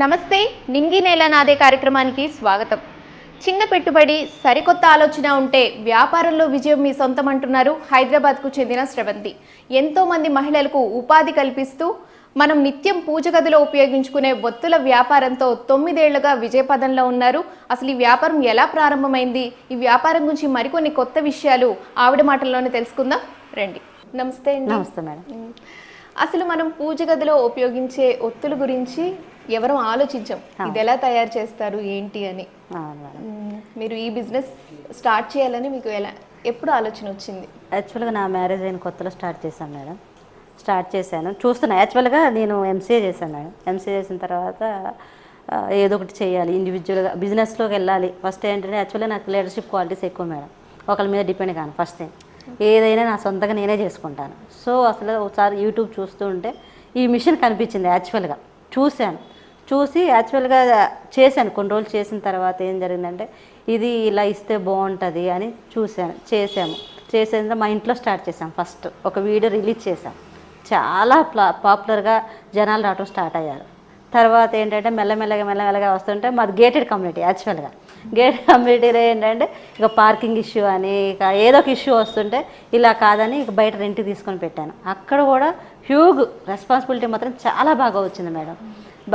నమస్తే నింగి నేల నాదే కార్యక్రమానికి స్వాగతం. చిన్న పెట్టుబడి సరికొత్త ఆలోచన ఉంటే వ్యాపారంలో విజయం మీ సొంతం అంటున్నారు హైదరాబాద్కు చెందిన స్రవంతి. ఎంతో మంది మహిళలకు ఉపాధి కల్పిస్తూ మనం నిత్యం పూజ గదిలో ఉపయోగించుకునే ఒత్తుల వ్యాపారంతో తొమ్మిదేళ్ళుగా విజయపదంలో ఉన్నారు. అసలు ఈ వ్యాపారం ఎలా ప్రారంభమైంది? ఈ వ్యాపారం గురించి మరికొన్ని కొత్త విషయాలు ఆవిడ మాటల్లోనే తెలుసుకుందాం. రండి. నమస్తే నమస్తే మేడం. అసలు మనం పూజ గదిలో ఉపయోగించే ఒత్తుల గురించి ఎవరం ఆలోచించాం. ఇది ఎలా తయారు చేస్తారు ఏంటి అని. మీరు ఈ బిజినెస్ స్టార్ట్ చేయాలని మీకు ఎలా ఎప్పుడు ఆలోచన వచ్చింది? యాక్చువల్గా నా మ్యారేజ్ అయిన కొత్తలో స్టార్ట్ చేశాను మేడం. స్టార్ట్ చేశాను. చూస్తున్నా యాక్చువల్గా నేను ఎంసీఏ చేశాను మేడం. ఎంసీఏ చేసిన తర్వాత ఏదో ఒకటి చేయాలి ఇండివిజువల్గా బిజినెస్లోకి వెళ్ళాలి. ఫస్ట్ ఏంటంటే యాక్చువల్గా నాకు లీడర్షిప్ క్వాలిటీస్ ఎక్కువ మేడం. ఒకరి మీద డిపెండ్ కాను ఫస్ట్ థింగ్ ఏదైనా నా సొంతంగా నేనే చేసుకుంటాను. సో అసలు ఒకసారి యూట్యూబ్ చూస్తూ ఉంటే ఈ మిషన్ కనిపించింది యాక్చువల్గా. చూశాను. చూసి యాక్చువల్గా చేశాను. కొన్ని రోజులు చేసిన తర్వాత ఏం జరిగిందంటే ఇది ఇలా ఇస్తే బాగుంటుంది అని చూశాను చేసాము చేసేందుకు మా ఇంట్లో స్టార్ట్ చేసాం ఫస్ట్. ఒక వీడియో రిలీజ్ చేసాం చాలా పాపులర్గా జనాలు రావడం స్టార్ట్ అయ్యారు. తర్వాత ఏంటంటే మెల్లమెల్లగా మెల్లమెల్లగా వస్తుంటే మాది గేటెడ్ కమ్యూనిటీ యాక్చువల్గా. గేటెడ్ కమ్యూనిటీలో ఏంటంటే ఇక పార్కింగ్ ఇష్యూ అని ఇక ఏదో ఒక ఇష్యూ వస్తుంటే ఇలా కాదని ఇక బయట రెంట్ తీసుకొని పెట్టాను. అక్కడ కూడా హ్యూగ్ రెస్పాన్సిబిలిటీ మాత్రం చాలా బాగా వచ్చింది మేడం.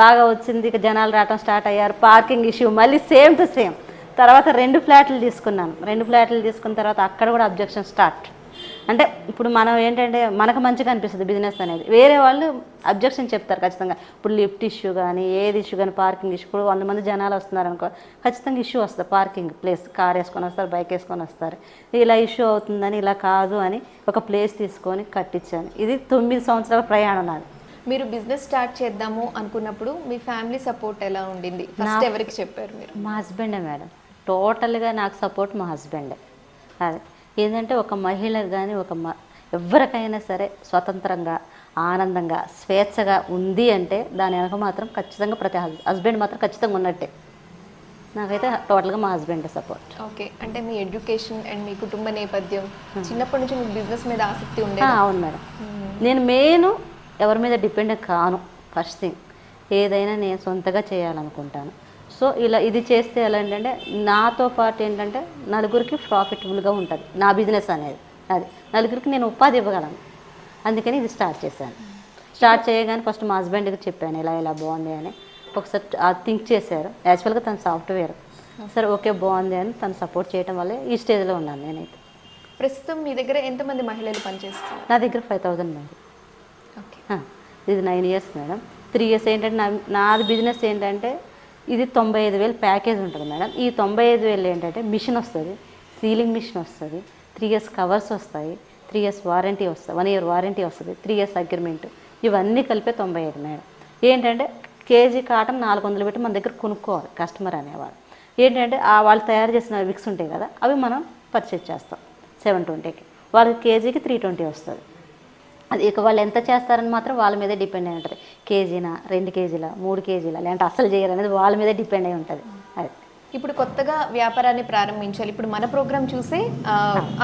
బాగా వచ్చింది ఇక జనాలు రావటం స్టార్ట్ అయ్యారు. పార్కింగ్ ఇష్యూ మళ్ళీ సేమ్ టు సేమ్. తర్వాత రెండు ఫ్లాట్లు తీసుకున్నాను. రెండు ఫ్లాట్లు తీసుకున్న తర్వాత అక్కడ కూడా అబ్జెక్షన్ స్టార్ట్. అంటే ఇప్పుడు మనం ఏంటంటే మనకు మంచిగా అనిపిస్తుంది బిజినెస్ అనేది. వేరే వాళ్ళు అబ్జెక్షన్ చెప్తారు ఖచ్చితంగా. ఇప్పుడు లిఫ్ట్ ఇష్యూ కానీ ఏది ఇష్యూ కానీ పార్కింగ్ ఇష్యూ. ఇప్పుడు వంద మంది జనాలు వస్తున్నారు అనుకో ఖచ్చితంగా ఇష్యూ వస్తుంది. పార్కింగ్ ప్లేస్ కార్ వేసుకొని వస్తారు బైక్ వేసుకొని వస్తారు. ఇలా ఇష్యూ అవుతుందని ఇలా కాదు అని ఒక ప్లేస్ తీసుకొని కట్టించాను. ఇది తొమ్మిది సంవత్సరాల ప్రయాణం నాది. మీరు బిజినెస్ స్టార్ట్ చేద్దాము అనుకున్నప్పుడు మీ ఫ్యామిలీ సపోర్ట్ ఎలా ఉండింది? ఫస్ట్ ఎవరికి చెప్పారు మీరు? మా హస్బెండే మేడం. టోటల్గా నాకు సపోర్ట్ మా హస్బెండే అది. ఏంటంటే ఒక మహిళకు కానీ ఒక మ ఎవరికైనా సరే స్వతంత్రంగా ఆనందంగా స్వేచ్ఛగా ఉంది అంటే దాని వెనక మాత్రం ఖచ్చితంగా ప్రతి హస్బెండ్ మాత్రం ఖచ్చితంగా ఉన్నట్టే. నాకైతే టోటల్గా మా హస్బెండే సపోర్ట్ ఓకే అంటే మీ ఎడ్యుకేషన్ అండ్ మీ కుటుంబ నేపథ్యం చిన్నప్పటి నుంచి మీకు బిజినెస్ మీద ఆసక్తి ఉండే అవును మేడం. నేను మెయిన్ ఎవరి మీద డిపెండ్ కాను ఫస్ట్ థింగ్ ఏదైనా నేను సొంతగా చేయాలనుకుంటాను. సో ఇలా ఇది చేస్తే ఎలా ఏంటంటే నాతో పాటు ఏంటంటే నలుగురికి ప్రాఫిటబుల్గా ఉంటుంది. నా బిజినెస్ అనేది. అది. నలుగురికి నేను ఉపాధి ఇవ్వగలను. అందుకని ఇది స్టార్ట్ చేశాను. స్టార్ట్ చేయగానే ఫస్ట్ మా హస్బెండ్కి చెప్పాను ఇలా ఇలా బాగుంది అని. ఒకసారి థింక్ చేశారు. యాక్చువల్గా తన సాఫ్ట్వేర్ సరే ఓకే బాగుంది అని తను సపోర్ట్ చేయడం వల్లే ఈ స్టేజ్లో ఉన్నాను నేనైతే. ప్రస్తుతం మీ దగ్గర ఎంతమంది మహిళలు పనిచేస్తారు నా దగ్గర ఫైవ్ థౌజండ్ మంది. ఇది nine years madam three years ఏంటంటే నా నాది బిజినెస్ ఏంటంటే ఇది తొంభై ఐదు వేలు ప్యాకేజ్ ఉంటుంది మేడం ఈ తొంభై ఐదు వేలు ఏంటంటే మిషన్ వస్తుంది. సీలింగ్ మిషన్ వస్తుంది. త్రీ ఇయర్స్ కవర్స్ వస్తాయి. త్రీ ఇయర్స్ వారంటీ వస్తుంది. వన్ ఇయర్ వారంటీ వస్తుంది. త్రీ ఇయర్స్ అగ్రిమెంట్ ఇవన్నీ కలిపే తొంభై ఐదు మేడం ఏంటంటే కేజీ కాటన్ నాలుగు వందలు పెట్టి మన దగ్గర కొనుక్కోవాలి కస్టమర్ అనేవాడు ఏంటంటే వాళ్ళు తయారు చేసిన విక్స్ ఉంటాయి కదా అవి మనం పర్చేజ్ చేస్తాం. సెవెన్ ట్వంటీకి వాళ్ళకి కేజీకి త్రీ ట్వంటీ వస్తుంది. అది ఇక వాళ్ళు ఎంత చేస్తారని మాత్రం వాళ్ళ మీదే డిపెండ్ అయి ఉంటుంది. కేజీనా రెండు కేజీల మూడు కేజీల లేదంటే అస్సలు చేయరు అనేది వాళ్ళ మీదే డిపెండ్ అయి ఉంటుంది. అది. ఇప్పుడు కొత్తగా వ్యాపారాన్ని ప్రారంభించాలి. ఇప్పుడు మన ప్రోగ్రామ్ చూసి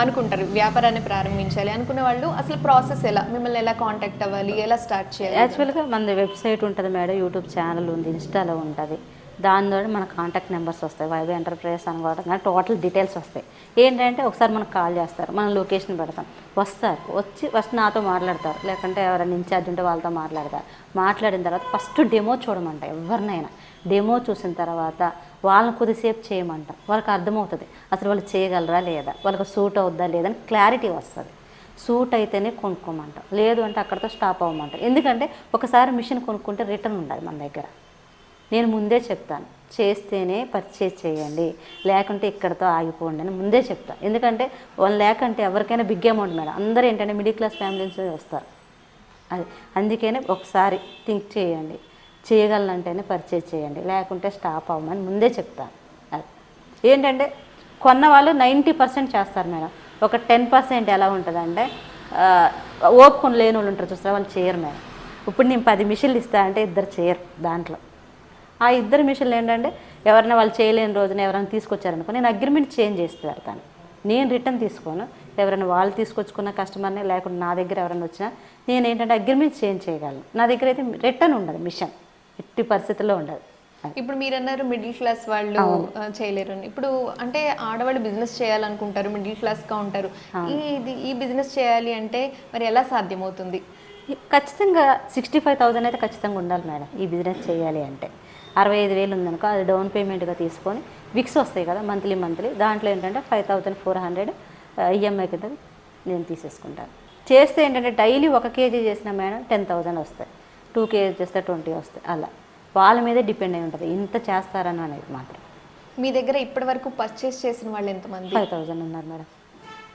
అనుకుంటారు వ్యాపారాన్ని ప్రారంభించాలి అనుకున్న వాళ్ళు అసలు ప్రాసెస్ ఎలా? మిమ్మల్ని ఎలా కాంటాక్ట్ అవ్వాలి? ఎలా స్టార్ట్ చేయాలి? యాక్చువల్గా మనది వెబ్సైట్ ఉంటుంది మేడం యూట్యూబ్ ఛానల్ ఉంది ఇన్స్టాలో ఉంటుంది. దాని ద్వారా మన కాంటాక్ట్ నెంబర్స్ వస్తాయి. వైబీ ఎంటర్ప్రైజెస్ అనుకోవడం కానీ టోటల్ డీటెయిల్స్ వస్తాయి. ఏంటంటే ఒకసారి మనకు కాల్ చేస్తారు. మనం లొకేషన్ పెడతాం. వస్తారు. వచ్చి ఫస్ట్ నాతో మాట్లాడతారు. లేకుంటే ఎవరైనా ఇన్ఛార్జ్ ఉంటే వాళ్ళతో మాట్లాడతారు. మాట్లాడిన తర్వాత ఫస్ట్ డెమో చూడమంట ఎవరినైనా. డెమో చూసిన తర్వాత వాళ్ళని కొద్దిసేపు చేయమంట. వాళ్ళకి అర్థమవుతుంది. అసలు వాళ్ళు చేయగలరా లేదా? వాళ్ళకి సూట్ అవుద్దా లేదని క్లారిటీ వస్తుంది. సూట్ అయితేనే కొనుక్కోమంటాం. లేదు అంటే అక్కడితో స్టాప్ అవ్వమంటాం. ఎందుకంటే ఒకసారి మిషన్ కొనుక్కుంటే రిటర్న్ ఉండదు మన దగ్గర. నేను ముందే చెప్తాను. చేస్తేనే పర్చేజ్ చేయండి. లేకుంటే ఇక్కడతో ఆగిపోండి అని ముందే చెప్తాను ఎందుకంటే వన్ ల్యాక్ అంటే ఎవరికైనా బిగ్ అమౌంట్ మేడం. అందరూ ఏంటంటే మిడిల్ క్లాస్ ఫ్యామిలీ నుంచి వస్తారు. అది అందుకనే ఒకసారి థింక్ చేయండి. చేయగలనంటేనే పర్చేజ్ చేయండి. లేకుంటే స్టాప్ అవ్వమని ముందే చెప్తాను. అది ఏంటంటే కొన్న వాళ్ళు నైంటీ పర్సెంట్ చేస్తారు మేడం. ఒక టెన్ పర్సెంట్ ఎలా ఉంటుందంటే ఓపుకొని లేని వాళ్ళు ఉంటారు చూస్తారా వాళ్ళు చేయరు మేడం. ఇప్పుడు నేను పది మిషన్లు ఇస్తా అంటే ఇద్దరు చేయరు దాంట్లో. ఆ ఇద్దరు మిషన్లు ఏంటంటే ఎవరైనా వాళ్ళు చేయలేని రోజున ఎవరైనా తీసుకొచ్చారనుకో నేను అగ్రిమెంట్ చేంజ్ చేసి పెడతాను. నేను రిటర్న్ తీసుకోను. ఎవరైనా వాళ్ళు తీసుకొచ్చుకున్న కస్టమర్ని లేకుంటే నా దగ్గర ఎవరైనా వచ్చినా నేను ఏంటంటే అగ్రిమెంట్ చేంజ్ చేయగలను. నా దగ్గర అయితే రిటర్న్ ఉండదు మిషన్. ఎట్టి పరిస్థితుల్లో ఉండదు. ఇప్పుడు మీరు అన్నారు మిడిల్ క్లాస్ వాళ్ళు చేయలేరు అని. ఇప్పుడు అంటే ఆడవాళ్ళు బిజినెస్ చేయాలనుకుంటారు మిడిల్ క్లాస్గా ఉంటారు. ఈ ఇది ఈ బిజినెస్ చేయాలి అంటే మరి ఎలా సాధ్యమవుతుంది? ఖచ్చితంగా సిక్స్టీ ఫైవ్ థౌజండ్ అయితే ఖచ్చితంగా ఉండాలి మేడం ఈ బిజినెస్ చేయాలి అంటే. అరవై ఐదు వేలు ఉందనుకో అది డౌన్ పేమెంట్గా తీసుకొని విక్స్ వస్తాయి కదా మంత్లీ మంత్లీ. దాంట్లో ఏంటంటే five thousand four hundred EMI కింద నేను తీసేసుకుంటాను చేస్తే ఏంటంటే డైలీ ఒక కేజీ చేసిన మేడం టెన్ థౌజండ్ వస్తాయి. టూ కేజీ చేస్తే ట్వంటీ వస్తాయి. అలా. వాళ్ళ మీదే డిపెండ్ అయి ఉంటుంది. ఇంత చేస్తారని అనేది మాత్రం. మీ దగ్గర ఇప్పటి వరకు పర్చేస్ చేసిన వాళ్ళు ఎంతమంది? ఫైవ్ థౌజండ్ ఉన్నారు madam.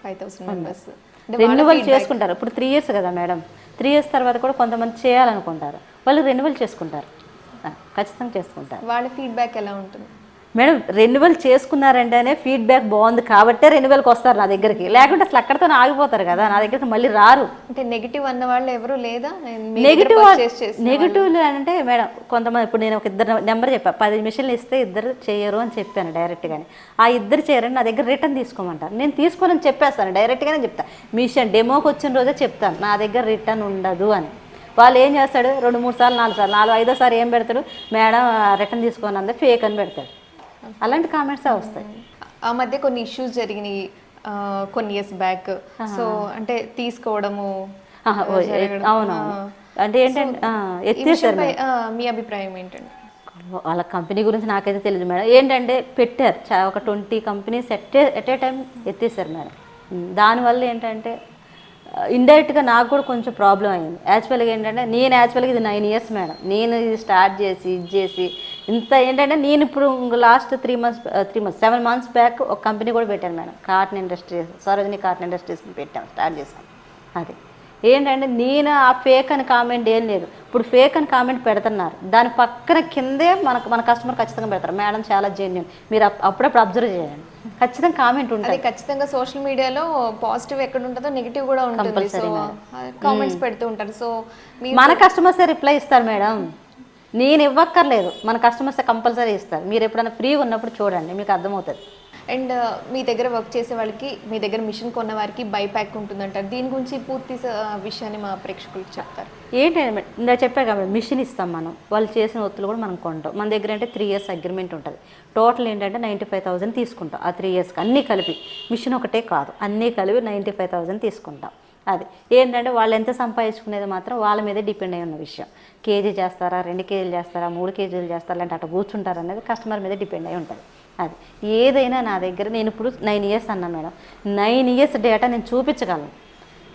Five thousand members. Renewal చేసుకుంటారు. ఇప్పుడు త్రీ ఇయర్స్ కదా మేడం. త్రీ ఇయర్స్ తర్వాత కూడా కొంతమంది చేయాలనుకుంటారు. వాళ్ళు రెన్యువల్ చేసుకుంటారు. ఆ, ఖచ్చితంగా చేసుకుంటారు వాళ్ళ ఫీడ్బ్యాక్ ఎలా ఉంటుంది? మేడం రెన్యువల్ చేసుకున్నారంటేనే ఫీడ్బ్యాక్ బాగుంది కాబట్టే రెన్యువల్కి వస్తారు నా దగ్గరికి. లేకుంటే అసలు అక్కడితో ఆగిపోతారు కదా నా దగ్గరికి మళ్ళీ రారు. అంటే నెగిటివ్ అన్న వాళ్ళు ఎవరు లేదా? నెగిటివ్ నెగిటివ్ అంటే మేడం కొంతమంది ఇప్పుడు నేను ఒక ఇద్దరు నెంబర్ చెప్పాను పది మిషన్లు ఇస్తే ఇద్దరు చేయరు అని చెప్పాను డైరెక్ట్గానే ఆ ఇద్దరు చేయరని నా దగ్గర రిటర్న్ తీసుకోమంటారు. నేను తీసుకోనని చెప్పేస్తాను డైరెక్ట్గానే చెప్తాను మిషన్ డెమోకి వచ్చిన రోజే చెప్తాను నా దగ్గర రిటర్న్ ఉండదు అని. వాళ్ళు ఏం చేస్తాడు? రెండు మూడు సార్లు నాలుగు సార్లు నాలుగు ఐదోసారి ఏం పెడతాడు? మేడం రిటర్న్ తీసుకోని అందే ఫేక్ అని పెడతాడు. అలాంటి కామెంట్సే వస్తాయి. ఆ మధ్య కొన్ని ఇష్యూస్ జరిగినాయి కొన్ని ఇయర్స్ బ్యాక్ సో అంటే తీసుకోవడము. అవును. అంటే ఏంటంటే ఎత్తేసారు మీ అభిప్రాయం ఏంటండి? వాళ్ళ కంపెనీ గురించి నాకైతే తెలియదు మేడం. ఏంటంటే పెట్టారు. ఒక twenty companies at at a time ఎత్తేసారు madam. దానివల్ల ఏంటంటే ఇండైరెక్ట్గా నాకు కూడా కొంచెం ప్రాబ్లం అయింది. యాక్చువల్గా ఏంటంటే నేను యాక్చువల్గా ఇది నైన్ ఇయర్స్ మేడం. నేను ఇది స్టార్ట్ చేసి ఇది చేసి ఇంత ఏంటంటే నేను ఇప్పుడు last three months three months seven months back ఒక కంపెనీ కూడా పెట్టాను madam. Cotton industries Sarojini cotton ఇండస్ట్రీస్ని పెట్టాను స్టార్ట్ చేశాను. అది. ఏంటంటే నేను ఆ ఫేక్ అని కామెంట్ ఏం లేదు. ఇప్పుడు ఫేక్ అని కామెంట్ పెడుతున్నారు. దాని పక్కన కిందే మనకు మన కస్టమర్ ఖచ్చితంగా పెడతారు. మేడం చాలా జెన్యున్ మీరు అప్పుడప్పుడు అబ్జర్వ్ చేయండి. ఖచ్చితంగా కామెంట్ ఉంటుంది. ఖచ్చితంగా సోషల్ మీడియాలో పాజిటివ్ ఎక్కడ ఉంటుందో. నెగిటివ్ కూడా ఉంటుంది సో కామెంట్స్ పెడుతూ ఉంటారు. సో మన కస్టమర్సే రిప్లై ఇస్తారు మేడం నేను ఇవ్వక్కర్లేదు. మన కస్టమర్సే కంపల్సరీ ఇస్తారు. మీరు ఎప్పుడైనా ఫ్రీగా ఉన్నప్పుడు చూడండి మీకు అర్థమవుతుంది. అండ్ మీ దగ్గర వర్క్ చేసే వాళ్ళకి మీ దగ్గర మిషన్ కొన్న వారికి బైప్యాక్ ఉంటుందంటారు. దీని గురించి పూర్తి విషయాన్ని మా ప్రేక్షకులకు చెప్తారు. ఏంటి ఇందా చెప్పా కాబట్టి మిషన్ ఇస్తాం మనం. వాళ్ళు చేసిన ఒత్తులు కూడా మనం కొంటాం. మన దగ్గర అంటే త్రీ ఇయర్స్ అగ్రిమెంట్ ఉంటుంది. టోటల్ ఏంటంటే నైంటీ ఫైవ్ థౌసండ్ తీసుకుంటాం. ఆ త్రీ ఇయర్స్కి అన్నీ కలిపి. మిషన్ ఒకటే కాదు. అన్నీ కలిపి నైంటీ ఫైవ్ థౌసండ్ తీసుకుంటాం. అది. ఏంటంటే వాళ్ళు ఎంత సంపాదించుకునేది మాత్రం వాళ్ళ మీదే డిపెండ్ అయి ఉన్న విషయం. కేజీ చేస్తారా రెండు కేజీలు చేస్తారా మూడు కేజీలు చేస్తారా అంటే అటు కూర్చుంటారా అనేది కస్టమర్ మీద డిపెండ్ అయి ఉంటుంది. అది. ఏదైనా నా దగ్గర నేను ఇప్పుడు నైన్ ఇయర్స్ అన్నా మేడం. నైన్ ఇయర్స్ డేటా నేను చూపించగలను.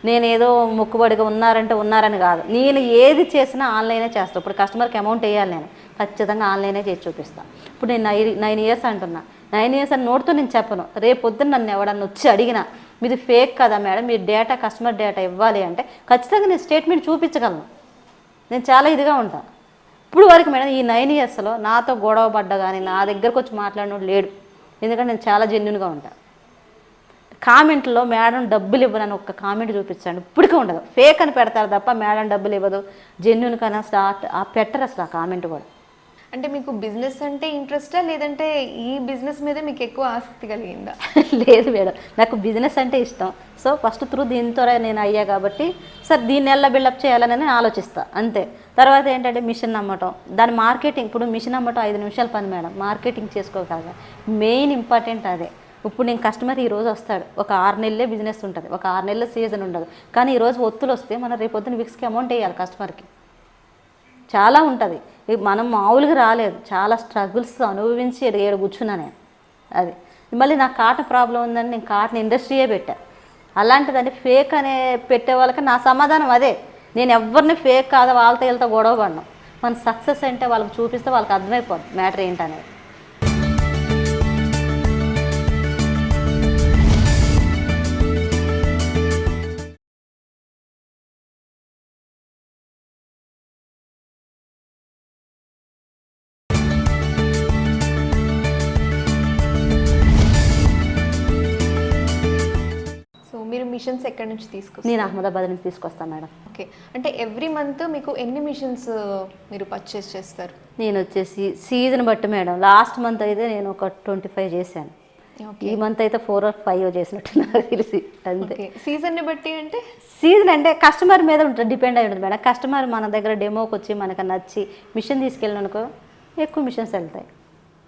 నేను ఏదో మొక్కుబడిగా ఉన్నారంటే ఉన్నారని కాదు. నేను ఏది చేసినా ఆన్లైనే చేస్తాను ఇప్పుడు కస్టమర్కి అమౌంట్ వేయాలి నేను. ఖచ్చితంగా ఆన్లైనే చేసి చూపిస్తాను ఇప్పుడు నేను నైన్ నైన్ ఇయర్స్ అంటున్నా. నైన్ ఇయర్స్ అని నోటితో నేను చెప్పను. రేపు పొద్దున్న నన్ను ఎవడన్నా వచ్చి అడిగినా మీది ఫేక్ కదా మేడం మీరు డేటా కస్టమర్ డేటా ఇవ్వాలి అంటే ఖచ్చితంగా నేను స్టేట్మెంట్ చూపించగలను. నేను చాలా ఇదిగా ఉంటాను ఇప్పుడు వరకు మేడం ఈ నైన్ ఇయర్స్లో నాతో గొడవ పడ్డ కానీ నా దగ్గరకు వచ్చి మాట్లాడినోడు లేడు. ఎందుకంటే నేను చాలా జెన్యున్గా ఉంటాను కామెంట్లో మేడం డబ్బులు ఇవ్వనని ఒక్క కామెంట్ చూపించండి. ఇప్పటికీ ఉండదు. ఫేక్ అని పెడతారు తప్ప మేడం డబ్బులు ఇవ్వదు. జెన్యున్ కన్నా స్టార్ట్ ఆ పెట్టరు అసలు ఆ కామెంట్ కూడా. అంటే మీకు బిజినెస్ అంటే ఇంట్రెస్టా లేదంటే ఈ బిజినెస్ మీద మీకు ఎక్కువ ఆసక్తి కలిగిందా? లేదు మేడం నాకు బిజినెస్ అంటే ఇష్టం. సో ఫస్ట్ త్రూ దీంతో నేను అయ్యా కాబట్టి సార్ దీన్ని ఎలా బిల్డప్ చేయాలని నేను ఆలోచిస్తాను అంతే. తర్వాత ఏంటంటే మిషన్ అమ్మటం. దాని మార్కెటింగ్ ఇప్పుడు మిషన్ అమ్మటం ఐదు నిమిషాల పని మేడం. మార్కెటింగ్ చేసుకోగలగా మెయిన్ ఇంపార్టెంట్ అదే. ఇప్పుడు నేను కస్టమర్ ఈరోజు వస్తాడు. ఒక ఆరు నెలలే బిజినెస్ ఉంటుంది. ఒక ఆరు నెలల సీజన్ ఉండదు. కానీ ఈరోజు ఒత్తులు వస్తే మనం రేపొద్దున విక్స్కి అమౌంట్ వేయాలి కస్టమర్కి చాలా ఉంటుంది. మనం మామూలుగా రాలేదు. చాలా స్ట్రగుల్స్ అనుభవించి ఏడు కూర్చున్నా నేను. అది. మళ్ళీ నాకు కాటన్ ప్రాబ్లం ఉందని నేను కాటన్ ఇండస్ట్రీయే పెట్టా. అలాంటిదని ఫేక్ అనే పెట్టే వాళ్ళకి నా సమాధానం అదే. నేను ఎవరిని ఫేక్ కాదు వాళ్ళతో వీళ్ళతో గొడవ పడను. మన సక్సెస్ అంటే వాళ్ళకి చూపిస్తే వాళ్ళకి అర్థమైపోద్ది మ్యాటర్ ఏంటనేది. మిషన్స్ ఎక్కడి నుంచి తీసుకొస్తారు? నేను అహ్మదాబాద్ నుంచి తీసుకొస్తాను మేడం. ఓకే. అంటే ఎవ్రీ మంత్ మీకు ఎన్ని మిషన్స్ మీరు పర్చేస్ చేస్తారు? నేను వచ్చేసి సీజన్ బట్టి మేడం. లాస్ట్ మంత్ అయితే నేను ఒక ట్వంటీ ఫైవ్ చేశాను ఈ మంత్ అయితే ఫోర్ ఆర్ ఫైవ్ చేసినట్టు నాకు తెలిసి. అంతే. ఓకే. సీజన్ని బట్టి అంటే? సీజన్ అంటే కస్టమర్ మీద ఉంటుంది డిపెండ్ అయి ఉంటుంది మేడం. కస్టమర్ మన దగ్గర డెమోకి వచ్చి మనకు నచ్చి మిషన్ తీసుకెళ్ళిననుకో ఎక్కువ మిషన్స్ వెళ్తాయి.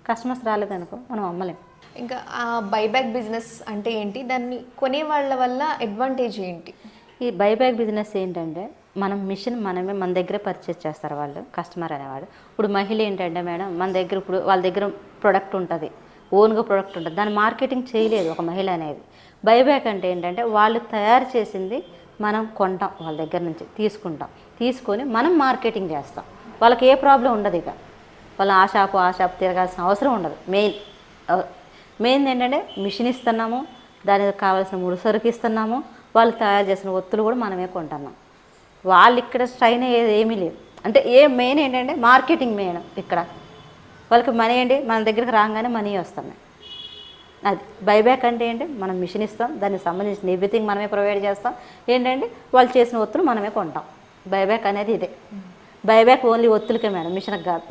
కస్టమర్స్ రాలేదనుకో మనం అమ్మలేం. ఇంకా ఆ బైబ్యాక్ బిజినెస్ అంటే ఏంటి? దాన్ని కొనే వాళ్ళ వల్ల అడ్వాంటేజ్ ఏంటి? ఈ బైబ్యాక్ బిజినెస్ ఏంటంటే మనం మిషన్ మనమే మన దగ్గరే పర్చేస్ చేస్తారు వాళ్ళు కస్టమర్ అనేవాడు ఇప్పుడు మహిళ ఏంటంటే మేడం మన దగ్గర ఇప్పుడు వాళ్ళ దగ్గర ప్రొడక్ట్ ఉంటుంది ఓన్గా ప్రొడక్ట్ ఉంటుంది. దాన్ని మార్కెటింగ్ చేయలేదు ఒక మహిళ అనేది. బైబ్యాక్ అంటే ఏంటంటే వాళ్ళు తయారు చేసింది మనం కొంటాం వాళ్ళ దగ్గర నుంచి తీసుకుంటాం. తీసుకొని మనం మార్కెటింగ్ చేస్తాం. వాళ్ళకి ఏ ప్రాబ్లం ఉండదు ఇక. వాళ్ళు ఆ షాపు ఆ షాపు తిరగాల్సిన అవసరం ఉండదు. మెయిన్ మెయిన్ ఏంటంటే మిషన్ ఇస్తున్నాము దానికి కావాల్సిన ముడి సరుకు ఇస్తున్నాము వాళ్ళు తయారు చేసిన ఒత్తులు కూడా మనమే కొంటున్నాం. వాళ్ళు ఇక్కడ స్ట్రైన్ అయ్యేది ఏమీ లేదు అంటే ఏ మెయిన్ ఏంటంటే మార్కెటింగ్ మెయిన్ ఇక్కడ. వాళ్ళకి మనీ ఏంటి? మన దగ్గరికి రాగానే మనీ వస్తున్నాయి అది బైబ్యాక్ అంటే ఏంటి? మనం మిషన్ ఇస్తాం దానికి సంబంధించిన ఎవ్రీథింగ్ మనమే ప్రొవైడ్ చేస్తాం. ఏంటంటే వాళ్ళు చేసిన ఒత్తులు మనమే కొంటాం. బైబ్యాక్ అనేది ఇదే. బైబ్యాక్ ఓన్లీ ఒత్తులకే మేడం మిషన్కి కాదు.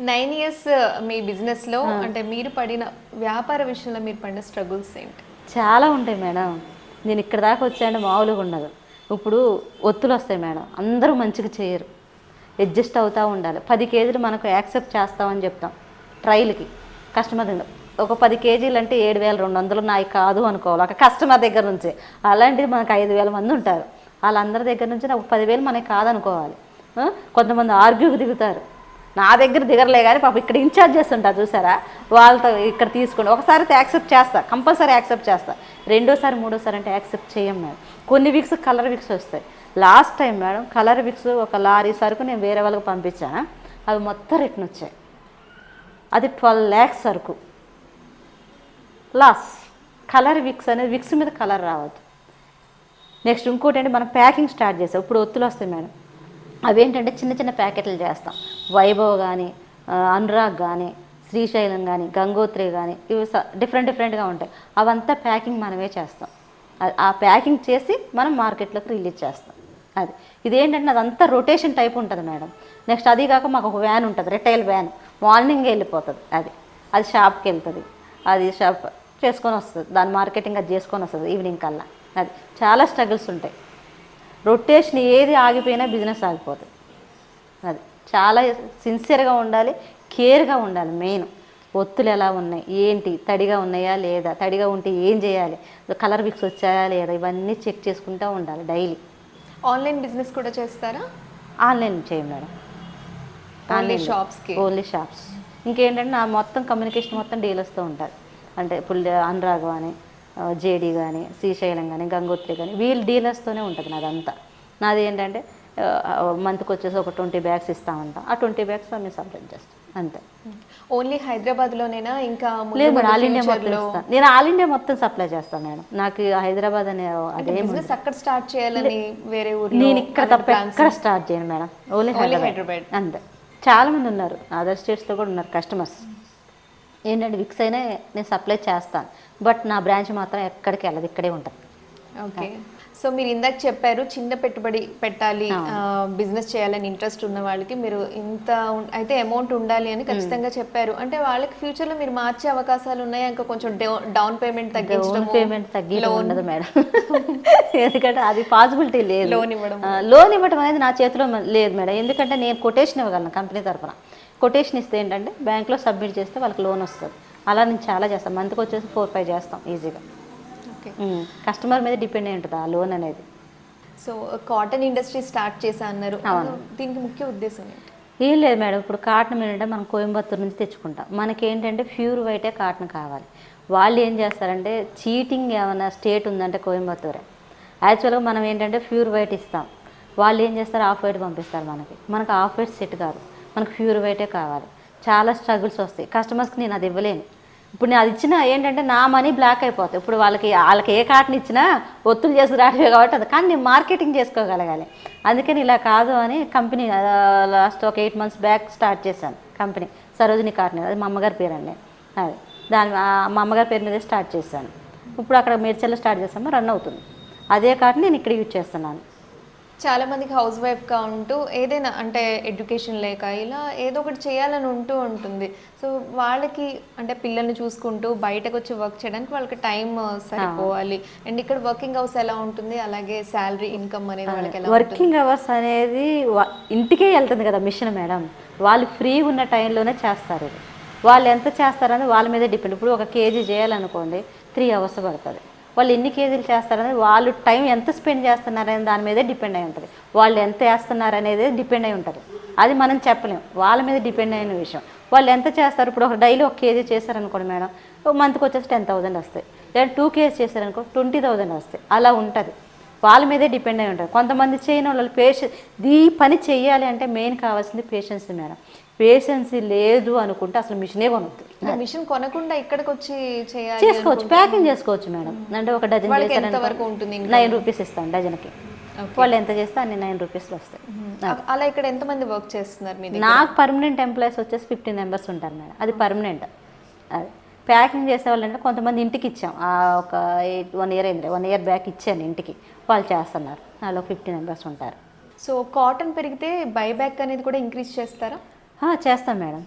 నైన్ ఇయర్స్ మీ బిజినెస్లో అంటే మీరు పడిన వ్యాపార విషయంలో మీరు పడిన స్ట్రగుల్స్ ఏంటి? చాలా ఉంటాయి మేడం. నేను ఇక్కడ దాకా వచ్చాను మామూలుగా ఉండదు. ఇప్పుడు ఒత్తులు వస్తాయి మేడం. అందరూ మంచిగా చేయరు. అడ్జస్ట్ అవుతూ ఉండాలి. పది కేజీలు మనకు యాక్సెప్ట్ చేస్తామని చెప్తాం. ట్రైల్కి కస్టమర్ దగ్గర. ఒక పది కేజీలు అంటే ఏడు వేల రెండు వందలు నాయి కాదు అనుకోవాలి. ఒక కస్టమర్ దగ్గర నుంచి. అలాంటిది మనకు ఐదు వేల మంది ఉంటారు. వాళ్ళందరి దగ్గర నుంచి ఒక పదివేలు మనకి కాదనుకోవాలి? కొంతమంది ఆర్గ్యూకి దిగుతారు. నా దగ్గర దిగరలే కానీ పాప ఇక్కడ ఇన్ఛార్జ్ చేస్తుంటా చూసారా? వాళ్ళతో ఇక్కడ తీసుకోండి ఒకసారి యాక్సెప్ట్ చేస్తా కంపల్సరీ యాక్సెప్ట్ చేస్తా. రెండోసారి మూడోసారి అంటే యాక్సెప్ట్ చేయం మేడం కొన్ని వీక్స్ కలర్ వీక్స్ వస్తాయి. Last time madam colour wicks ఒక లారీ సరుకు నేను వేరే వాళ్ళకి పంపించాను అవి మొత్తం రిటర్న్ వచ్చాయి. అది ట్వెల్వ్ ల్యాక్స్ సరుకు. లాస్. కలర్ విక్స్ అనేది విక్స్ మీద కలర్ రావద్దు. నెక్స్ట్ ఇంకోటి అంటే మనం ప్యాకింగ్ స్టార్ట్ చేసాం. ఇప్పుడు ఒత్తులు వస్తాయి మేడం. అవేంటంటే చిన్న చిన్న ప్యాకెట్లు చేస్తాం. వైభవ్ కానీ అనురాగ్ కానీ శ్రీశైలం కానీ గంగోత్రి కానీ ఇవి డిఫరెంట్ డిఫరెంట్గా ఉంటాయి. అవంతా ప్యాకింగ్ మనమే చేస్తాం. ఆ- ప్యాకింగ్ చేసి మనం మార్కెట్లోకి రిలీజ్ చేస్తాం. అది. ఇదేంటంటే అదంతా రొటేషన్ టైప్ ఉంటుంది మేడం. నెక్స్ట్ అది కాక మాకు ఒక వ్యాన్ ఉంటుంది రిటైల్ వ్యాన్. మార్నింగ్ వెళ్ళిపోతుంది. అది. అది షాప్కి వెళ్తుంది. అది షాప్ చేసుకొని వస్తుంది. దాని మార్కెటింగ్ అది చేసుకొని వస్తుంది ఈవినింగ్ కల్లా. అది. చాలా స్ట్రగుల్స్ ఉంటాయి. రొటేషన్ ఏది ఆగిపోయినా బిజినెస్ ఆగిపోతుంది. అది చాలా సిన్సియర్గా ఉండాలి కేర్గా ఉండాలి మెయిన్. ఒత్తులు ఎలా ఉన్నాయి ఏంటి తడిగా ఉన్నాయా లేదా తడిగా ఉంటే ఏం చేయాలి కలర్ విక్స్ వచ్చాయా లేదా ఇవన్నీ చెక్ చేసుకుంటూ ఉండాలి డైలీ. ఆన్లైన్ బిజినెస్ కూడా చేస్తారా? ఆన్లైన్ చేయం మేడం. ఓన్లీ షాప్స్కి? Only shops. ఇంకేంటంటే నా మొత్తం కమ్యూనికేషన్ మొత్తం డీలర్స్తో ఉంటుంది. అంటే ఇప్పుడు అనురాగ్ కానీ జేడీ కానీ శ్రీశైలం కానీ గంగోత్రి కానీ వీళ్ళు డీలర్స్తోనే ఉంటుంది నాదంతా. నాది ఏంటంటే మంత్కి వచ్చేసి ఒక ట్వంటీ బ్యాగ్స్ ఇస్తా ఉంటాం ఆ ట్వంటీ బ్యాగ్స్ మేము సప్లై చేస్తాం అంతే. ఓన్లీ హైదరాబాద్ లోనేనా ఇంకా లేదు ఆల్ ఇండియా మొత్తం నేను ఆల్ ఇండియా మొత్తం సప్లై చేస్తాను మేడం. నాకు హైదరాబాద్ అనే అదేం బిజినెస్ అక్కడ స్టార్ట్ చేయాలని వేరే ఊర్లో నేను ఇక్కడ తప్ప ఎక్కడ స్టార్ట్ చేయను మేడం. ఓన్లీ హైదరాబాద్. అంతే. చాలా మంది ఉన్నారు. అదర్ స్టేట్స్లో కూడా ఉన్నారు కస్టమర్స్ ఏంటంటే విక్స్ అయినా నేను సప్లై చేస్తాను. బట్ నా బ్రాంచ్ మాత్రం ఎక్కడికి వెళ్ళదు ఇక్కడే ఉంటుంది ఓకే. సో మీరు ఇందాక చెప్పారు చిన్న పెట్టుబడి పెట్టాలి బిజినెస్ చేయాలని ఇంట్రెస్ట్ ఉన్న వాళ్ళకి మీరు ఇంత అయితే అమౌంట్ ఉండాలి అని ఖచ్చితంగా చెప్పారు. అంటే వాళ్ళకి ఫ్యూచర్లో మీరు మార్చే అవకాశాలు ఉన్నాయా? ఇంకా కొంచెం డౌన్ పేమెంట్ తగ్గించడం పేమెంట్ తగ్గడం ఉండదు మేడం. ఎందుకంటే అది పాసిబిలిటీ లేదు. లోన్ ఇవ్వడం. లోన్ ఇవ్వడం అనేది నా చేతిలో లేదు మేడం. ఎందుకంటే నేను కొటేషన్ ఇవ్వగలను కంపెనీ తరఫున కొటేషన్ ఇస్తే ఏంటంటే బ్యాంక్లో సబ్మిట్ చేస్తే వాళ్ళకి లోన్ వస్తుంది. అలా నేను చాలా చేస్తాను. మంత్కి వచ్చేసి ఫోర్ ఫైవ్ చేస్తాం ఈజీగా. కస్టమర్ మీద డిపెండ్ అయి ఉంటుంది ఆ లోన్ అనేది. సో కాటన్ ఇండస్ట్రీ స్టార్ట్ చేశా అన్నారు. దీనికి ముఖ్య ఉద్దేశం ఏం లేదు మేడం. ఇప్పుడు కాటన్ ఏంటంటే మనం కోయంబత్తూరు నుంచి తెచ్చుకుంటాం. మనకి ఏంటంటే ప్యూర్ వైటే కాటన్ కావాలి. వాళ్ళు ఏం చేస్తారంటే చీటింగ్ ఏమైనా స్టేట్ ఉందంటే కోయంబత్తూరే. యాక్చువల్గా మనం ఏంటంటే ప్యూర్ వైట్ ఇస్తాం. వాళ్ళు ఏం చేస్తారు? ఆఫ్ వైట్ పంపిస్తారు మనకి. మనకు ఆఫ్ వైట్ సెట్ కాదు. మనకు ప్యూర్ వైటే కావాలి. చాలా స్ట్రగుల్స్ వస్తాయి. కస్టమర్స్కి నేను అది ఇవ్వలేను. ఇప్పుడు నేను అది ఇచ్చినా ఏంటంటే నా మనీ బ్లాక్ అయిపోతాయి. ఇప్పుడు వాళ్ళకి వాళ్ళకి ఏ కాటన్ ఇచ్చినా ఒత్తులు చేసి రావే కాబట్టి అది. కానీ నేను మార్కెటింగ్ చేసుకోగలగాలి. అందుకని ఇలా కాదు అని కంపెనీ లాస్ట్ ఒక ఎయిట్ మంత్స్ బ్యాక్ స్టార్ట్ చేశాను కంపెనీ సరోజిని కాటన్ అది మా అమ్మగారి పేరు అండి అది. దాని మా అమ్మగారి పేరు మీదే స్టార్ట్ చేశాను. ఇప్పుడు అక్కడ మేడ్చల్లో స్టార్ట్ చేసాము రన్ అవుతుంది. అదే కాటన్ నేను ఇక్కడ యూజ్ చేస్తున్నాను. చాలా మందికి హౌస్ వైఫ్గా ఉంటూ ఏదైనా అంటే ఎడ్యుకేషన్ లేక ఇలా ఏదో ఒకటి చేయాలని ఉంటూ ఉంటుంది. సో వాళ్ళకి అంటే పిల్లల్ని చూసుకుంటూ బయటకు వచ్చి వర్క్ చేయడానికి వాళ్ళకి టైం సరిపోవాలి. అండ్ ఇక్కడ వర్కింగ్ హౌస్ ఎలా ఉంటుంది? అలాగే శాలరీ ఇన్కమ్ అనేది వాళ్ళకి ఎలా వర్కింగ్ అవర్స్ అనేది ఇంటికే వెళ్తుంది కదా మిషన్ మేడం. వాళ్ళు ఫ్రీగా ఉన్న టైంలోనే చేస్తారు. వాళ్ళు ఎంత చేస్తారనేది వాళ్ళ మీదే డిపెండ్. ఇప్పుడు ఒక కేజీ చేయాలనుకోండి త్రీ అవర్స్ పడుతుంది. వాళ్ళు ఎన్ని కేజీలు చేస్తారనేది వాళ్ళు టైం ఎంత స్పెండ్ చేస్తున్నారనే దాని మీదే డిపెండ్ అయి ఉంటుంది. వాళ్ళు ఎంత వేస్తున్నారు అనేది డిపెండ్ అయి ఉంటుంది. అది మనం చెప్పలేం. వాళ్ళ మీద డిపెండ్ అయిన విషయం. వాళ్ళు ఎంత చేస్తారు? ఇప్పుడు ఒక డైలీ ఒక కేజీ చేశారనుకోండి మేడం ఒక మంత్కి వచ్చేసి టెన్ థౌసండ్ వస్తాయి. లేదా టూ కేజీ చేశారనుకో ట్వంటీ థౌసండ్ వస్తాయి. అలా ఉంటుంది. వాళ్ళ మీదే డిపెండ్ అయి ఉంటారు కొంతమంది చేయని వాళ్ళు పేషెన్స్ ఈ పని చేయాలి అంటే మెయిన్ కావాల్సింది పేషెన్స్ మేడం. పేషెన్స్ లేదు అనుకుంటే అసలు మిషనే కొనొద్దు. మిషన్ కొనకుండా ఇక్కడికి వచ్చి చేసుకోవచ్చు ప్యాకింగ్ చేసుకోవచ్చు మేడం. అంటే ఒక డజన్ ఉంటుంది నైన్ రూపీస్ ఇస్తాం డజన్కి వాళ్ళు ఎంత చేస్తే అన్ని నైన్ రూపీస్లో వస్తాయి. అలా ఇక్కడ ఎంతమంది వర్క్ చేస్తున్నారు మీ దగ్గర? నాకు పర్మనెంట్ ఎంప్లాయీస్ వచ్చేసి ఫిఫ్టీన్ మెంబర్స్ ఉంటారు మేడం. అది పర్మనెంట్ అది. ప్యాకింగ్ చేసే వాళ్ళంటే కొంతమంది ఇంటికి ఇచ్చాం. ఆ ఒక ఎయిట్ వన్ ఇయర్ అయింది వన్ ఇయర్ బ్యాక్ ఇచ్చాను ఇంటికి. వాళ్ళు చేస్తున్నారు. వాళ్ళు ఫిఫ్టీన్ మెంబర్స్ ఉంటారు. సో కాటన్ పెరిగితే బైబ్యాక్ అనేది కూడా ఇంక్రీజ్ చేస్తారా? చేస్తాం మేడం.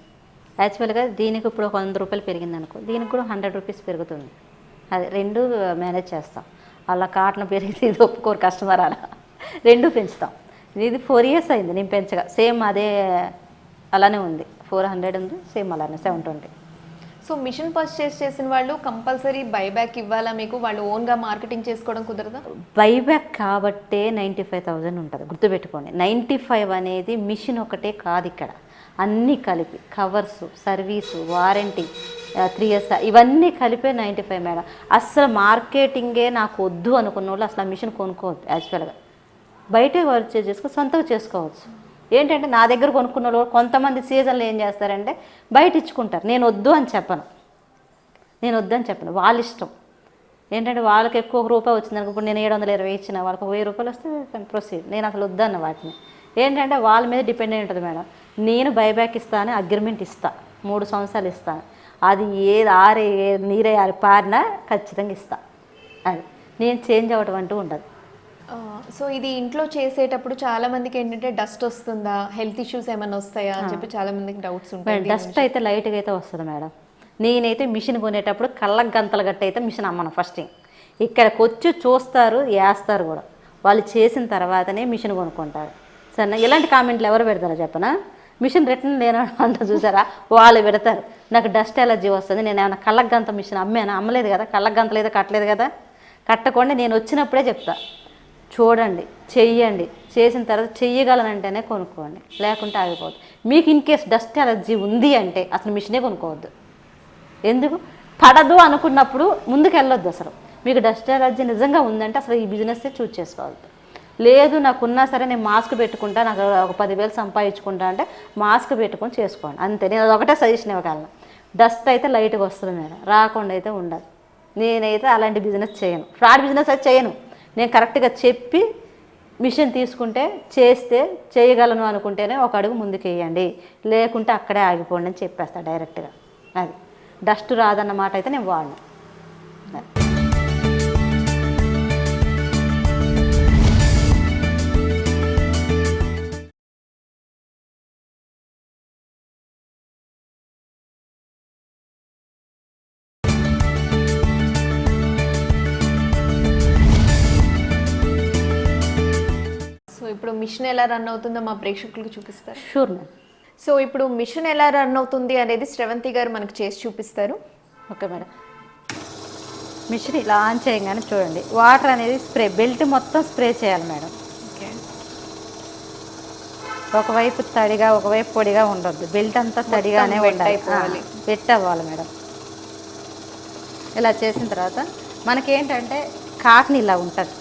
యాక్చువల్గా దీనికి ఇప్పుడు ఒక వంద రూపాయలు పెరిగింది అనుకో దీనికి కూడా హండ్రెడ్ రూపీస్ పెరుగుతుంది. అది రెండు మేనేజ్ చేస్తాం. అలా కాటన్ పెరిగితే ఇది ఒప్పుకోరు కస్టమర్ అలా. రెండు పెంచుతాం. ఇది ఫోర్ ఇయర్స్ అయింది నేను పెంచగా. సేమ్ అదే అలానే ఉంది. ఫోర్ హండ్రెడ్ ఉంది సేమ్ అలానే seven twenty. So machine purchase చేసిన వాళ్ళు కంపల్సరీ బైబ్యాక్ ఇవ్వాలా మీకు? వాళ్ళు ఓన్గా మార్కెటింగ్ చేసుకోవడం కుదరదా? బైబ్యాక్ కాబట్టే నైంటీ ఫైవ్ థౌజండ్ ఉంటుంది. గుర్తుపెట్టుకోండి. నైంటీ ఫైవ్ అనేది మిషన్ ఒకటే కాదు ఇక్కడ. అన్నీ కలిపి covers service warranty three years ఇవన్నీ కలిపే నైంటీ ఫైవ్ మేడం. అసలు మార్కెటింగే నాకు వద్దు అనుకున్న వాళ్ళు అసలు ఆ మిషన్ కొనుక్కోవద్దు యాక్చువల్గా. బయటే వర్క్ చేసుకో సొంతగా చేసుకోవచ్చు. ఏంటంటే నా దగ్గర కొనుక్కున్న వాళ్ళు కొంతమంది సీజన్లో ఏం చేస్తారంటే బయట ఇచ్చుకుంటారు. నేను వద్దు అని చెప్పను. నేను వద్దని చెప్పను. వాళ్ళ ఇష్టం. ఏంటంటే వాళ్ళకి ఎక్కువ రూపాయి వచ్చింది అనుకో ఇప్పుడు నేను ఏడు వందల ఇరవై ఇచ్చిన వాళ్ళకి వెయ్యి రూపాయలు వస్తే ప్రొసీడ్ నేను అసలు వద్దన్న వాటిని. ఏంటంటే వాళ్ళ మీద డిపెండ్ అయి ఉంటుంది మేడం. నేను బైబ్యాక్ ఇస్తాను అగ్రిమెంట్ ఇస్తా. మూడు సంవత్సరాలు ఇస్తాను అది ఏది ఆరే ఏ- నీరే ఆరి పారినా ఖచ్చితంగా ఇస్తా. అది. నేను చేంజ్ అవ్వటం అంటూ ఉండదు. సో ఇది ఇంట్లో చేసేటప్పుడు చాలా మందికి ఏంటంటే డస్ట్ వస్తుందా? హెల్త్ ఇష్యూస్ ఏమైనా వస్తాయా అని చెప్పి చాలా మందికి డౌట్స్ ఉంటాయి డస్ట్ అయితే లైట్గా అయితే వస్తుంది మేడం. నేనైతే మిషన్ కొనేటప్పుడు కళ్ళకు గంతలు గట్ట అయితే మిషన్ అమ్మను ఫస్ట్ ఇక్కడికి వచ్చి చూస్తారు వేస్తారు కూడా. వాళ్ళు చేసిన తర్వాతనే మిషన్ కొనుక్కుంటారు. సరే ఇలాంటి కామెంట్లు ఎవరు పెడతారో చెప్పనా? మిషన్ రిటర్న్ నేను అంట చూసారా? వాళ్ళు పెడతారు. నాకు డస్ట్ ఎలర్జీ వస్తుంది. నేను ఏమైనా కళ్ళగ్గంత మిషన్ అమ్మాను? అమ్మలేదు కదా? కళ్ళకు గంత లేదు కట్టలేదు కదా? కట్టకుండా నేను వచ్చినప్పుడే చెప్తా. చూడండి చెయ్యండి. చేసిన తర్వాత చెయ్యగలనంటేనే కొనుక్కోండి. లేకుంటే ఆగిపోదు. మీకు ఇన్ కేస్ డస్ట్ ఎలర్జీ ఉంది అంటే అసలు మిషనే కొనుక్కోవద్దు. ఎందుకు? పడదు అనుకున్నప్పుడు ముందుకు వెళ్ళొద్దు అసలు. మీకు డస్ట్ ఎలర్జీ నిజంగా ఉందంటే అసలు ఈ బిజినెస్ చూజ్ చేసుకోవద్దు. లేదు నాకు ఉన్నా సరే నేను మాస్క్ పెట్టుకుంటా నాకు ఒక పదివేలు సంపాదించుకుంటా అంటే మాస్క్ పెట్టుకొని చేసుకోండి. అంతే. నేను ఒకటే సజెషన్ ఇవ్వగలను. డస్ట్ అయితే లైట్గా వస్తుంది మేడం. రాకుండా అయితే ఉండదు. నేనైతే అలాంటి బిజినెస్ చేయను. ఫ్రాడ్ బిజినెస్ అయితే చేయను. నేను కరెక్ట్గా చెప్పి మిషన్ తీసుకుంటే చేస్తే చేయగలను అనుకుంటేనే ఒక అడుగు ముందుకేయండి లేకుంటే అక్కడే ఆగిపోండి అని చెప్పేస్తా డైరెక్ట్గా. అది. డస్ట్ రాదన్నమాట అయితే నేను వాడను. మిషన్ ఎలా రన్ అవుతుందో మా ప్రేక్షకులకు చూపిస్తారు. షూర్ మ్యామ్ సో ఇప్పుడు మిషన్ ఎలా రన్ అవుతుంది అనేది శ్రవంతి గారు మనకు చేసి చూపిస్తారు. ఓకే మేడం మిషన్ ఇలా ఆన్ చేయగానే చూడండి. వాటర్ అనేది స్ప్రే బెల్ట్ మొత్తం స్ప్రే చేయాలి మేడం ఓకే ఒకవైపు తడిగా ఒకవైపు పొడిగా ఉండొద్దు. బెల్ట్ అంతా తడిగానే ఉండాలి. వెట్ అవ్వాలి మేడం ఇలా చేసిన తర్వాత మనకేంటంటే కాటన్ ఇలా ఉంటుంది.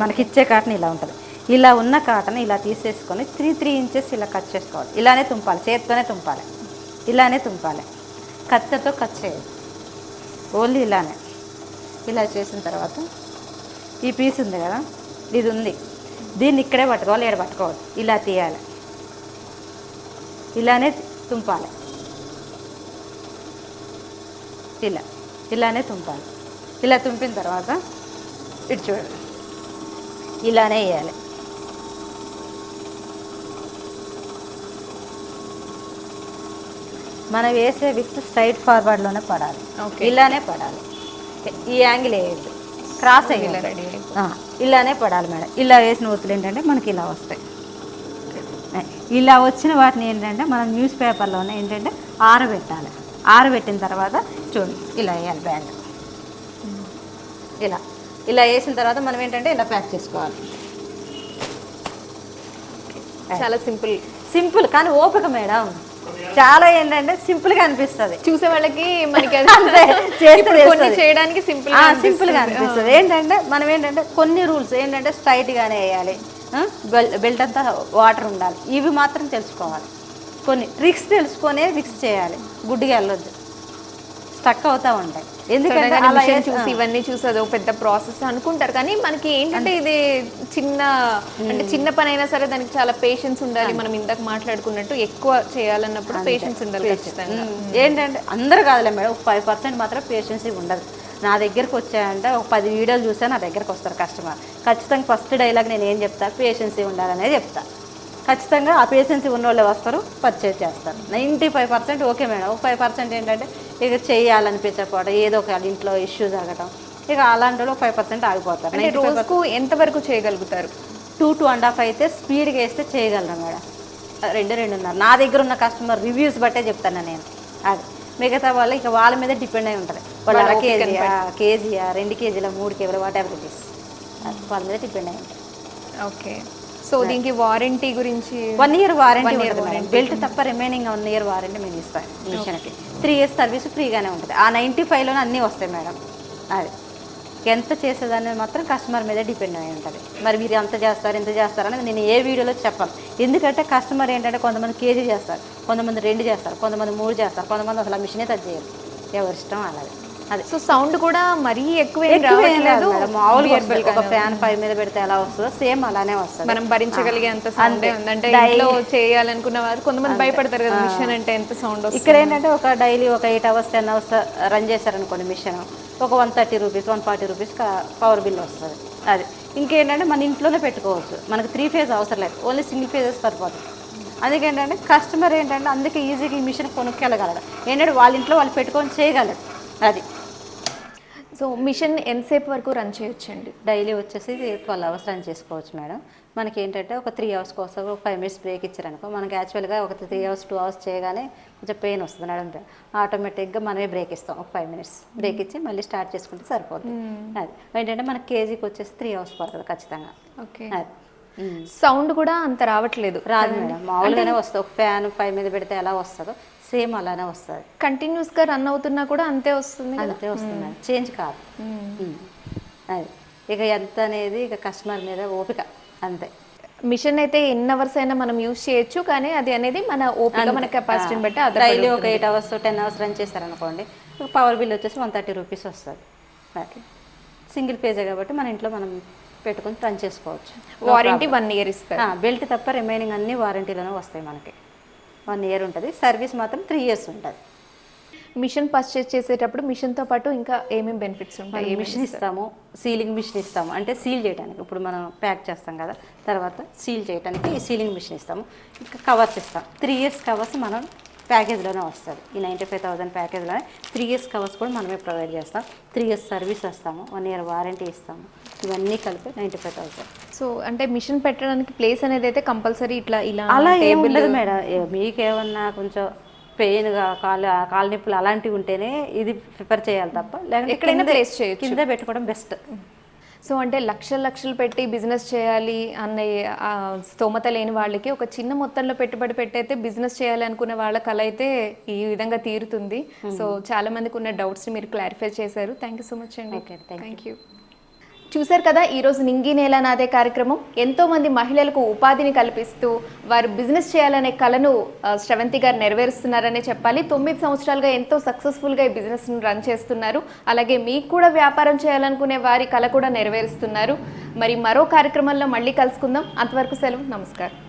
మనకి ఇచ్చే కాటన్ ఇలా ఉంటుంది. ఇలా ఉన్న కాటన్ ఇలా తీసేసుకొని త్రీ త్రీ ఇంచెస్ ఇలా కట్ చేసుకోవాలి. ఇలానే తుంపాలి చేతితోనే తుంపాలి. ఇలానే తుంపాలి. కత్తెతో కట్ చేయాలి. ఓన్లీ ఇలానే. ఇలా చేసిన తర్వాత ఈ పీస్ ఉంది కదా ఇది ఉంది. దీన్ని ఇక్కడే పట్టుకోవాలి ఇక్కడ పట్టుకోవాలి? ఇలా తీయాలి. ఇలానే తుంపాలి. ఇలా ఇలానే తుంపాలి. ఇలా తుంపిన తర్వాత ఇటు చూడండి. ఇలానే వేయాలి. మనం వేసే విక్స్ స్ట్రైట్ ఫార్వర్డ్లోనే పడాలి. ఇలానే పడాలి. ఈ యాంగిల్ వేయద్దు. క్రాస్ అయ్యాలి రెడీ ఇలానే పడాలి మేడం. ఇలా వేసిన ఒత్తులు ఏంటంటే మనకి ఇలా వస్తాయి. ఇలా వచ్చిన వాటిని ఏంటంటే మనం న్యూస్ పేపర్లోనే ఏంటంటే ఆరబెట్టాలి. ఆరబెట్టిన తర్వాత చూడండి ఇలా వేయాలి బ్యాండ్. ఇలా. ఇలా వేసిన తర్వాత మనం ఏంటంటే ఇలా ప్యాక్ చేసుకోవాలి. చాలా సింపుల్. సింపుల్ కానీ ఓపిక మేడం. చాలా ఏంటంటే సింపుల్గా అనిపిస్తుంది. చూసే వాళ్ళకి మనకి కొన్ని. చేయడానికి సింపుల్ సింపుల్గా అనిపిస్తుంది. ఏంటంటే మనం ఏంటంటే కొన్ని రూల్స్ ఏంటంటే స్ట్రైట్గానే వేయాలి. బెల్ బెల్ట్ అంతా వాటర్ ఉండాలి. ఇవి మాత్రం తెలుసుకోవాలి. కొన్ని ట్రిక్స్ తెలుసుకొనే ఫిక్స్ చేయాలి. గుడ్డిగా వెళ్ళొద్దు. స్టక్ అవుతా ఉంటాయి ఎందుకంటే మిషన్ చూసి ఇవన్నీ చూసి అదో పెద్ద ప్రాసెస్ అనుకుంటారు. కానీ మనకి ఏంటంటే ఇది చిన్న అంటే చిన్న పని అయినా సరే దానికి చాలా పేషెన్స్ ఉండాలి. మనం ఇందాక మాట్లాడుకున్నట్టు ఎక్కువ చేయాలన్నప్పుడు పేషెన్స్ ఉండాలి ఖచ్చితంగా. ఏంటంటే అందరు కాదులే మేడం. ఒక ఫైవ్ పర్సెంట్ మాత్రం పేషెన్సీ ఉండదు. నా దగ్గరకు వచ్చాయంటే ఒక పది వీడియోలు చూస్తే నా దగ్గరకు వస్తారు కస్టమర్ ఖచ్చితంగా ఫస్ట్ డైలాగ్ నేను ఏం చెప్తా? పేషెన్సీ ఉండాలనే చెప్తా. ఖచ్చితంగా ఆ పేషెన్సీ ఉన్న వాళ్ళే వస్తారు పర్చేజ్ చేస్తారు. Ninety five percent okay madam. ఒక ఫైవ్ పర్సెంట్ ఏంటంటే ఇక చేయాలనిపించకపోవడం ఏదో ఒక ఇంట్లో ఇష్యూ జరగడం ఇక అలాంటి వాళ్ళు ఫైవ్ పర్సెంట్ ఆగిపోతారు. అంటే రోజుకు ఎంత వరకు చేయగలుగుతారు? టూ టూ అండ్ హాఫ్ అయితే స్పీడ్గా వేస్తే చేయగలను మేడం. రెండు రెండున్నర. నా దగ్గర ఉన్న కస్టమర్ రివ్యూస్ బట్టే చెప్తాను నేను. అది. మిగతా వాళ్ళు ఇక వాళ్ళ మీద డిపెండ్ అయి ఉంటుంది వాళ్ళు అర కేజీయా కేజీయా రెండు కేజీల మూడు కేజీల వాట్ ఎవర్ ఇట్ ఇస్ వాళ్ళ మీద డిపెండ్ అయి ఉంటుంది ఓకే. సో దీనికి వారంటీ గురించి వన్ ఇయర్ వారంటీ ఉంటుంది బెల్ట్ తప్ప రిమైనింగ్ వన్ ఇయర్ వారంటీ మేము ఇస్తాం మిషన్కి. త్రీ ఇయర్స్ సర్వీస్ ఫ్రీగానే ఉంటుంది. ఆ నైంటీ ఫైవ్లోనే అన్నీ వస్తాయి మేడం అది. ఎంత చేసేదాన్ని మాత్రం కస్టమర్ మీద డిపెండ్ అయి ఉంటుంది. మరి మీరు ఎంత చేస్తారు ఎంత చేస్తారు అనేది నేను ఏ వీడియోలో చెప్పను. ఎందుకంటే కస్టమర్ ఏంటంటే కొంతమంది కేజీ చేస్తారు కొంతమంది రెండు చేస్తారు కొంతమంది మూడు చేస్తారు కొంతమంది అసలు ఆ మిషనే టచ్ చేయరు ఎవరి ఇష్టం అలాగే అది. సో సౌండ్ కూడా మరీ ఎక్కువ ఏం రావట్లేదు. మామూలుగా. ఒక ఫ్యాన్ ఫైవ్ మీద పెడితే ఎలా వస్తుందో సేమ్ అలానే వస్తుంది. మనం భరించగలిగే అంత. సౌండ్ ఉంది అంటే ఇంట్లో చేయాలనుకున్న వారు కొంతమంది భయపడతారు కదా మిషన్ అంటే ఎంత సౌండ్ ఇక్కడ ఏంటంటే ఒక డైలీ ఒక eight hours ten hours run చేశారనుకోండి మిషన్. ఒక one thirty rupees one forty rupees power bill వస్తుంది. అది. ఇంకేంటంటే మన ఇంట్లోనే పెట్టుకోవచ్చు. మనకు త్రీ ఫేజ్ అవసరం లేదు. ఓన్లీ సింగిల్ ఫేజెస్ సరిపోతుంది అందుకేంటంటే కస్టమర్ ఏంటంటే అందుకే ఈజీగా ఈ మిషన్ కొనుక్కెళ్ళగలడు. ఏంటంటే వాళ్ళ ఇంట్లో వాళ్ళు పెట్టుకొని చేయగలరు అది. సో మిషన్ ఎంతసేపు వరకు రన్ చేయొచ్చండి? డైలీ వచ్చేసి ట్వెల్వ్ అవర్స్ రన్ చేసుకోవచ్చు మేడం. మనకి ఏంటంటే ఒక త్రీ అవర్స్ కోసం ఒక ఫైవ్ మినిట్స్ బ్రేక్ ఇచ్చారనుకో మనకి యాక్చువల్గా ఒక త్రీ అవర్స్ టూ అవర్స్ చేయగానే కొంచెం పెయిన్ వస్తుంది నడుంటే ఆటోమేటిక్గా మనమే బ్రేక్ ఇస్తాం ఒక ఫైవ్ మినిట్స్ బ్రేక్ ఇచ్చి మళ్ళీ స్టార్ట్ చేసుకుంటే సరిపోతుంది అది. ఏంటంటే మనకి కేజీకి వచ్చేసి త్రీ అవర్స్ పడుతుంది ఖచ్చితంగా. ఓకే. అది. సౌండ్ కూడా అంత రావట్లేదు. రాదు మేడం. మామూలుగానే వస్తుంది. ఒక ఫ్యాన్ ఫైవ్ మీద పెడితే ఎలా వస్తుందో. సేమ్ అలానే వస్తుంది. కంటిన్యూస్గా రన్ అవుతున్నా కూడా అంతే వస్తుంది అంతే వస్తుంది. చేంజ్ కాదు. అది. ఇక ఎంత అనేది ఇక కస్టమర్ మీద ఓపిక. అంతే. మిషన్ అయితే ఎన్ని అవర్స్ అయినా మనం యూజ్ చేయొచ్చు కానీ అది అనేది మన ఓపిక మన కెపాసిటీని బట్టి అదే డైలీ ఒక eight hours ten hours run చేశారనుకోండి పవర్ బిల్ వచ్చేసి వన్ థర్టీ రూపీస్ వస్తుంది. అది సింగిల్ పేజే కాబట్టి మన ఇంట్లో మనం పెట్టుకొని రన్ చేసుకోవచ్చు. వారంటీ వన్ ఇయర్ ఇస్తారు. బెల్ట్ తప్ప రిమైనింగ్ అన్ని వారంటీలోనే వస్తాయి మనకి. వన్ ఇయర్ ఉంటుంది. సర్వీస్ మాత్రం త్రీ ఇయర్స్ ఉంటుంది. మిషన్ పర్చేస్ చేసేటప్పుడు మిషన్తో పాటు ఇంకా ఏమేమి బెనిఫిట్స్ ఉంటాయి? మిషన్ ఇస్తాము సీలింగ్ మిషన్ ఇస్తాము. అంటే సీల్ చేయడానికి ఇప్పుడు మనం ప్యాక్ చేస్తాం కదా తర్వాత సీల్ చేయడానికి ఈ సీలింగ్ మిషన్ ఇస్తాము. ఇంకా కవర్స్ ఇస్తాం. త్రీ ఇయర్స్ కవర్స్ మనం ప్యాకేజ్లోనే వస్తుంది. ఈ నైంటీ ఫైవ్ థౌసండ్ ప్యాకేజ్లోనే త్రీ ఇయర్స్ కవర్స్ కూడా మనమే ప్రొవైడ్ చేస్తాం. త్రీ ఇయర్స్ సర్వీస్ వస్తాము వన్ ఇయర్ వారంటీ ఇస్తాము. ఇవన్నీ కలిపి నైంటీ ఫైవ్ థౌసండ్. సో అంటే మిషన్ పెట్టడానికి ప్లేస్ అనేది అయితే కంపల్సరీ ఇట్లా ఇలా అలా ఏం ఉండదు మేడం. మీకేమన్నా కొంచెం పెయిన్గా కాలు కాలు నొప్పులు అలాంటివి ఉంటేనే ఇది ప్రిఫర్ చేయాలి తప్ప లేకపోతే ఎక్కడైనా place చేయొచ్చు. కింద పెట్టుకోవడం బెస్ట్. సో అంటే లక్షలు లక్షలు పెట్టి బిజినెస్ చేయాలి అన్న ఆ, స్తోమత లేని వాళ్ళకి ఒక చిన్న మొత్తంలో పెట్టుబడి పెట్టయితే బిజినెస్ చేయాలి అనుకునే వాళ్ళ కళ అయితే ఈ విధంగా తీరుతుంది. సో చాలా మందికి ఉన్న డౌట్స్ని మీరు క్లారిఫై చేశారు. థ్యాంక్ యూ సో మచ్ అండి. థ్యాంక్ యూ చూశారు కదా ఈరోజు నింగి నేల నాదే కార్యక్రమం. ఎంతోమంది మహిళలకు ఉపాధిని కల్పిస్తూ వారు బిజినెస్ చేయాలనే కళను శ్రవంతి గారు నెరవేరుస్తున్నారనే చెప్పాలి. తొమ్మిది సంవత్సరాలుగా ఎంతో సక్సెస్ఫుల్గా ఈ బిజినెస్ను రన్ చేస్తున్నారు. అలాగే మీకు కూడా వ్యాపారం చేయాలనుకునే వారి కళ కూడా నెరవేరుస్తున్నారు. మరి మరో కార్యక్రమంలో మళ్ళీ కలుసుకుందాం. అంతవరకు సెలవు. నమస్కారం.